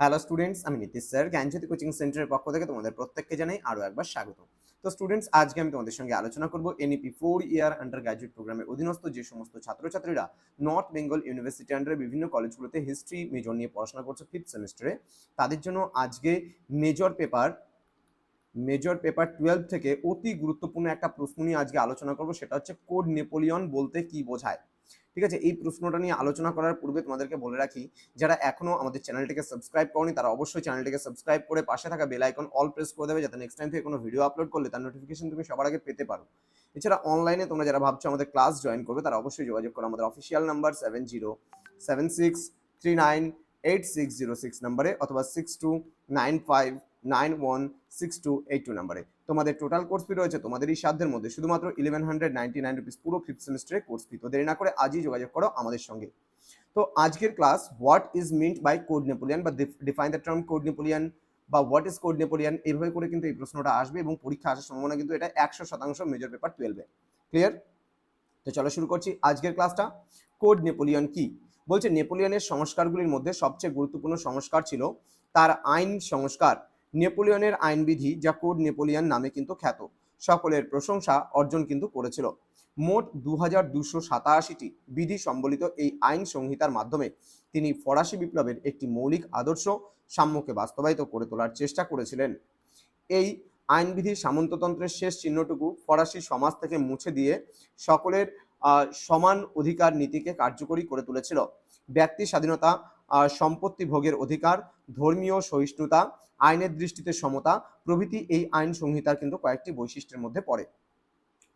Hello students আমি Nitish sir, জ্ঞানজ্যোতি coaching সেন্টারের পক্ষ থেকে তোমাদের প্রত্যেককে জানাই আরও একবার স্বাগত। তো স্টুডেন্টস আজকে আমি তোমাদের সঙ্গে আলোচনা করব NEP four year undergraduate প্রোগ্রামের অধীনস্থ যে সমস্ত ছাত্রছাত্রীরা নর্থ বেঙ্গল ইউনিভার্সিটি আন্ডারে বিভিন্ন কলেজগুলোতে হিস্ট্রি মেজর নিয়ে পড়াশোনা করছে ফিফথ সেমিস্টারে তাদের জন্য আজকে major paper major paper twelve থেকে অতি গুরুত্বপূর্ণ একটা প্রশ্ন নিয়ে আজকে আলোচনা করব, সেটা হচ্ছে কোড নেপোলিয়ন বলতে কি বোঝায়? ঠিক আছে? এই প্রশ্নটা নিয়ে আলোচনা করার পূর্বে তোমাদেরকে বলে রাখি, যারা এখনও আমাদের চ্যানেলটিকে সাবস্ক্রাইব করনি, তারা অবশ্যই চ্যানেলটিকে সাবস্ক্রাইব করে পাশে থাকা বেল আইকন অল প্রেস করে দেবে, যাতে নেক্সট টাইম থেকে কোনো ভিডিও আপলোড করলে তার নোটিফিকেশন তুমি সবার আগে পেতে পারো। এছাড়া অনলাইনে তোমরা যারা ভাবছ আমাদের ক্লাস জয়েন করবে, তারা অবশ্যই যোগাযোগ করো আমাদের official number seven zero seven six three nine eight six zero six নাম্বারে অথবা six two nine five nine one six two eight two নাম্বারে। তোমাদের টোটাল কোর্স ফি রয়েছে তোমাদের এই সাধ্যের মধ্যে। শুধুমাত্র eleven hundred ninety nine rupees পুরো ফিফথ সেমিস্টারে কোর্স ফি তো দেরি না করে আজই যোগাযোগ করো আমাদের সঙ্গে। তো আজকের class what is meant by Code Napoleon বা define the term Code Napoleon বা হোয়াট ইজ কোড নেপোলিয়ান এইভাবে করে কিন্তু এই প্রশ্নটা আসবে এবং পরীক্ষা আসার সম্ভাবনা কিন্তু এটা একশো শতাংশ মেজর পেপার টুয়েলভে ক্লিয়ার তো চলো শুরু করছি আজকের ক্লাসটা কোড নেপোলিয়ন কি? বলছে নেপোলিয়নের সংস্কারগুলির মধ্যে সবচেয়ে গুরুত্বপূর্ণ সংস্কার ছিল তার আইন সংস্কার। নেপোলিয়নের আইনবিধি যা কোড নেপোলিয়ন নামে কিন্তু খ্যাত। সকলের প্রশংসা অর্জন কিন্তু করেছিল। মোট দু হাজার দুশো সাতাশিটি বিধি সম্বলিত এই আইন সংহিতার মাধ্যমে তিনি ফরাসি বিপ্লবের একটি মৌলিক আদর্শ সাম্যকে বাস্তবায়িত করে তোলার চেষ্টা করেছিলেন। এই আইনবিধি সামন্ততন্ত্রের শেষ চিহ্নটুকু ফরাসি সমাজ থেকে মুছে দিয়ে সকলের সমান অধিকার নীতিকে কার্যকরী করে তুলেছিল। ব্যক্তি স্বাধীনতা সম্পত্তি ভোগের অধিকার, ধর্মীয় সহিষ্ণুতা, আইনের দৃষ্টিতে সমতা প্রভৃতি এই আইন সংহিতার কিন্তু কয়েকটি বৈশিষ্ট্যের মধ্যে পড়ে।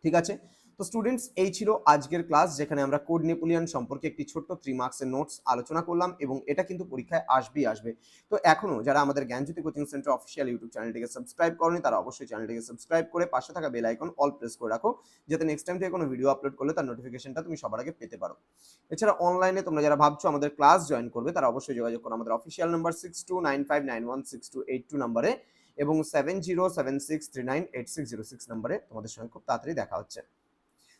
ঠিক আছে? তো স্টুডেন্টস এই ছিল আজকের ক্লাস যেখানে আমরা কোড নেপোলিয়ান সম্পর্কে একটি ছোট্ট থ্রি মার্কসের নোটস আলোচনা করলাম এবং এটা কিন্তু পরীক্ষায় আসবেই আসবে। তো এখনও যারা আমাদের Gyanjyoti coaching centre official YouTube চ্যানেলটিকে সাবস্ক্রাইব করেনি, তারা অবশ্যই চ্যানেলটিকে সাবস্ক্রাইব করে পাশে থাকা বেল আইকন অল প্রেস করে রাখো, যাতে নেক্সট টাইম থেকে কোনো ভিডিও আপলোড করলে তার নোটিফিকেশনটা তুমি সবার আগে পেতে পারো। এছাড়া অনলাইনে তোমরা যারা ভাবছ আমাদের ক্লাস জয়েন করবে, তারা অবশ্যই যোগাযোগ করো আমাদের official number six two nine five nine one six two eight two নাম্বারে এবং seven zero seven six three nine eight six zero six নাম্বারে তোমাদের সঙ্গে খুব তাড়াতাড়ি দেখা হচ্ছে।